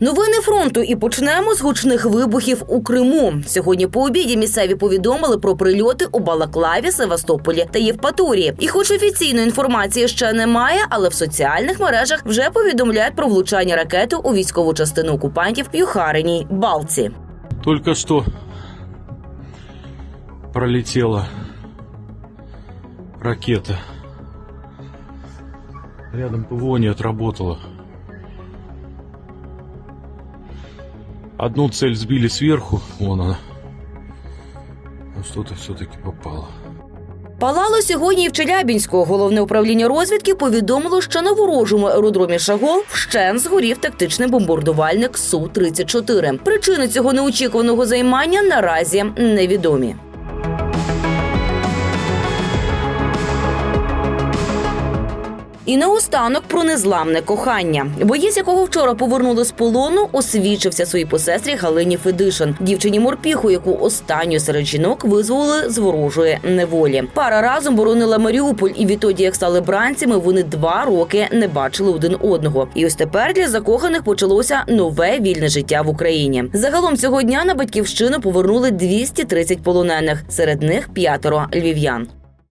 Новини фронту і почнемо з гучних вибухів у Криму. Сьогодні по обіді місцеві повідомили про прильоти у Балаклаві, Севастополі та Євпаторії. І, хоч офіційної інформації ще немає, але в соціальних мережах вже повідомляють про влучання ракети у військову частину окупантів в Юхариній Балці. Только что пролетела ракета. Рядом ПВО не отработала. Одну цель сбили сверху, вон она. Ну, что-то все-таки попало. Палало сьогодні і в Челябінську. Головне управління розвідки повідомило, що на ворожому аеродромі Шагол вщен згорів тактичний бомбардувальник су 34 Причини цього неочікуваного займання наразі невідомі. І наостанок про незламне кохання. Боєць, якого вчора повернули з полону, освічився своїй посестрі Галині Федишин, дівчині морпіху, яку останню серед жінок визволили з ворожої неволі. Пара разом боронила Маріуполь, і відтоді, як стали бранцями, вони два роки не бачили один одного. І ось тепер для закоханих почалося нове вільне життя в Україні. Загалом цього дня на батьківщину повернули 230 полонених, серед них п'ятеро львів'ян.